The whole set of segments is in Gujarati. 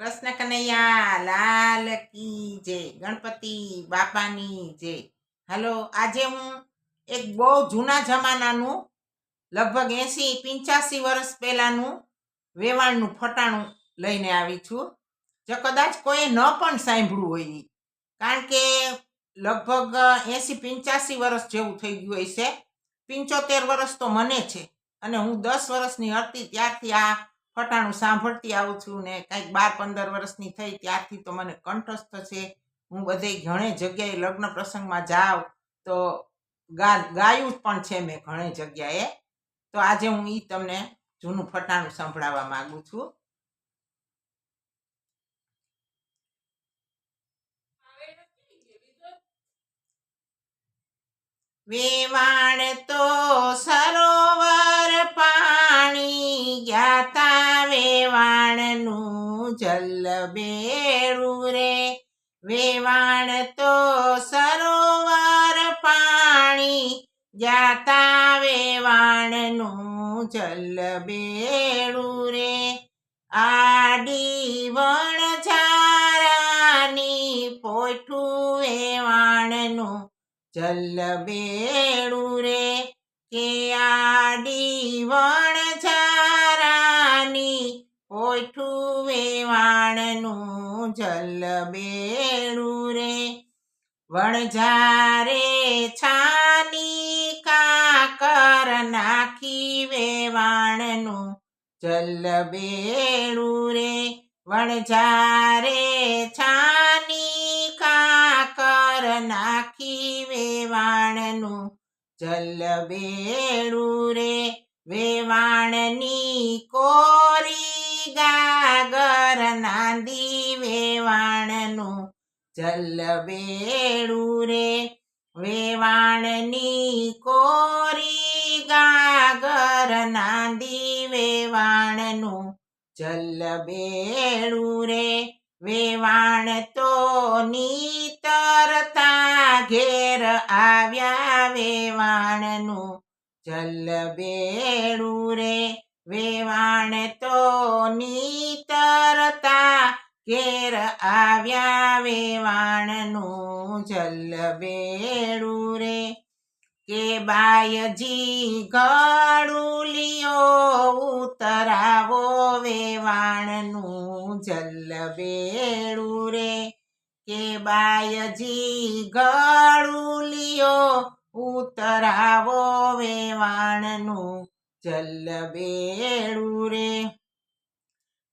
કૃષ્ણ કનૈયા, લાલ કી જય. ગણપતિ બાપાની જય. હાલો, આજે હું એક બહુ જૂના જમાનાનું, લગભગ એંસી પિંચાસી વર્ષ પહેલાંનું વેવાણનું ફટાણું લઈને આવી છું. જો કદાચ કોઈ ન પણ સાંભળ્યું હોય. કારણ કે લગભગ એંસી પિંચાસી વર્ષ જેવું થઈ ગયું હશે. પિંચોતેર વર્ષ તો મને છે. અને હું દસ વર્ષની હતી ત્યારથી આ ફટાણું સાંભળતી આવું છું ને કંઈક બાર પંદર વર્ષની થઈ ત્યારથી તો મને કંઠસ્થ છે. હું બધે ઘણે જગ્યાએ લગ્ન પ્રસંગમાં જાઉં તો ગાયું પણ છે મેં ઘણી જગ્યાએ. તો આજે હું એ તમને જૂનું ફટાણું સંભળાવવા માંગુ છું. વેવાણ તો સરોવર પાણી જ્ઞાતા વેવાણનું જલ બેરું રે. વેવાણ તો સરોવર પાણી જાતા વેવાણનું જલ બેડું રે. આડી વણ ઝારાની પોઠું વેવાણનું જલ બેડું રે. કે આડી વણ પોઠું વેવાણનું જલ બેડું રે. વણઝારે છાની કાકર નાખી વેવાણનું જલ બેડું રે. વણઝારે છાની કાકર નાખી વેવાણનું જલ બેડું રે. વેવાણની કોરી ગાગર નાંદી વેવાણનું જલ બેડું રે. વેવાણની કોરી ગાગર નાંદી વેવાણનું જલ બેડું રે. વેવાણ તો નીતરતા ઘેર આવ્યા વેવાણનું જલ બેડું રે. વેવાણ તો નીતરતા ઘેર આવ્યા વેવાણનું જલ બેડું રે. કે બાયજી ગળુલિયો ઉતરાવો વેવાણનું જલ બેડું રે. કે બાયજી ગળુલિયો ઉતરાવો વેવાણનું જલ બેડું રે,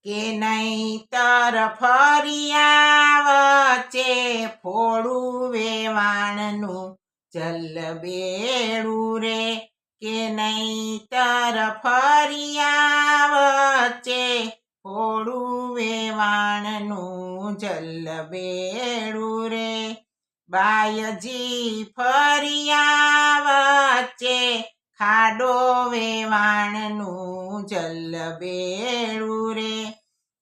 કે નહીતર ફરિયા વચ્ચે ફોડું વેવાણનું. જલ બેડું રે, કે નહીતર ફરિયા વચ્ચે ફોડું વેવાણનું. જલ બેડું રે, બાયજી ફરિયા વચ્ચે ખાડો વેવાણનું જલ બેડું રે.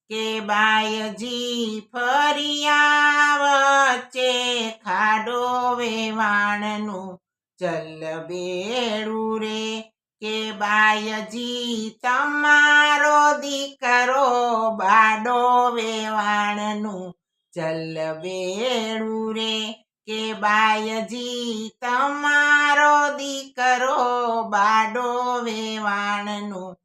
કે બાયજી ફરિયા વચ્ચે ખાડો વેવાણનું જલ બેડું રે. કે બાયજી તમારો દીકરો બાડો વેવાણનું જલ બેડું રે. કે બાયજી, તમારો દીકરો બાડો વેવાણનું.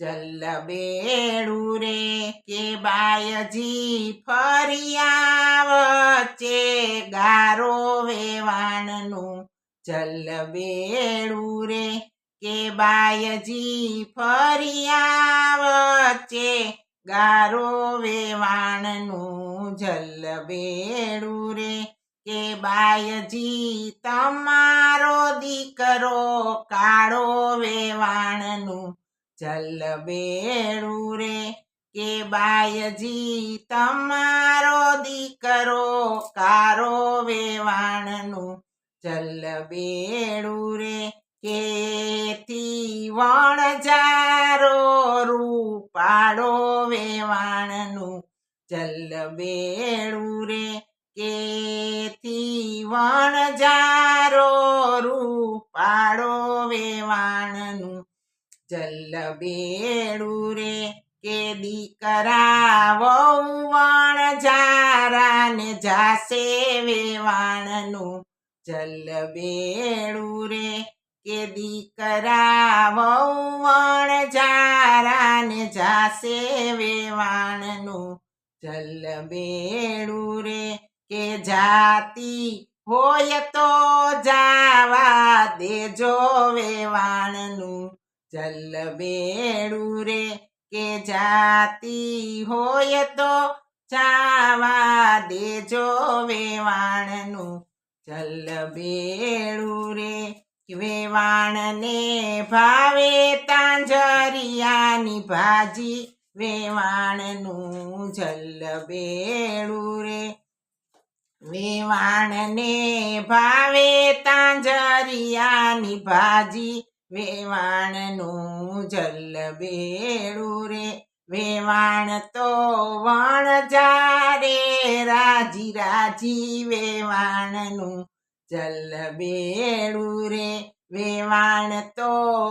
જલ બેડું રે કે બાયજી ફરિયા વચ્ચે ગારો વેવાણનું. જલ બેડું રે કે બાયજી ફરિયા વચ્ચે ગારો વેવાણનું. જલ બેડું રે કે બાયજી, તમારો દીકરો કાળો વેવાણનું જલ બેડું રે. કે બાયજી, તમારો દીકરો કારો વેવાણનું જલ બેડું રે. કેથી વણજારો રૂપાડો વેવાણનું જલ બેડું રે. કેથી વણજારો રૂપાડો વેવાણનું જલ બેડું રે કે દીકરા જારા ને જાશે વેવાણનું જલ બેડું રે કે દીકરા વણ જારા ને જાશે વેવાણનું જલ બેડું રે કે જાતિ હોય તો જાવા દેજો વેવાણનું. જલ બેડું રે કે જાતિ હોય તો જાવા દેજો વેવાણનું. જલ બેડું રે વેવાણને ભાવે તાંજરિયાની ભાજી વેવાણનું. જલ બેડું રે વેવાણને ભાવે તાંજરિયાની ભાજી. વેવાણનું જલ બેડું રે. વેવાણ તો વણ જારે રાજી રાજી વેવાણનું જલ બેડું રે. વેવાણ તો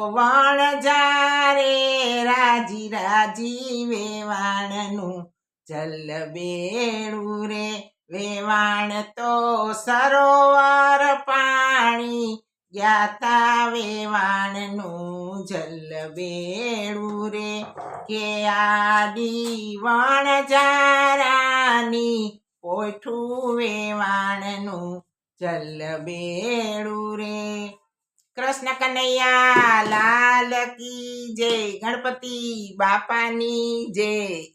વણ જારે રાજી રાજી વેવાણનું જલ બેડું રે. વેવાણ તો સરોવર પાણી જ્ઞાતા વેવાણનું જલ બેડું રે કે આડી વણ જારાની પોઠું વેવાણનું જલ બેડું રે. કૃષ્ણ કનૈયા લાલ કી જય, ગણપતિ બાપાની જય.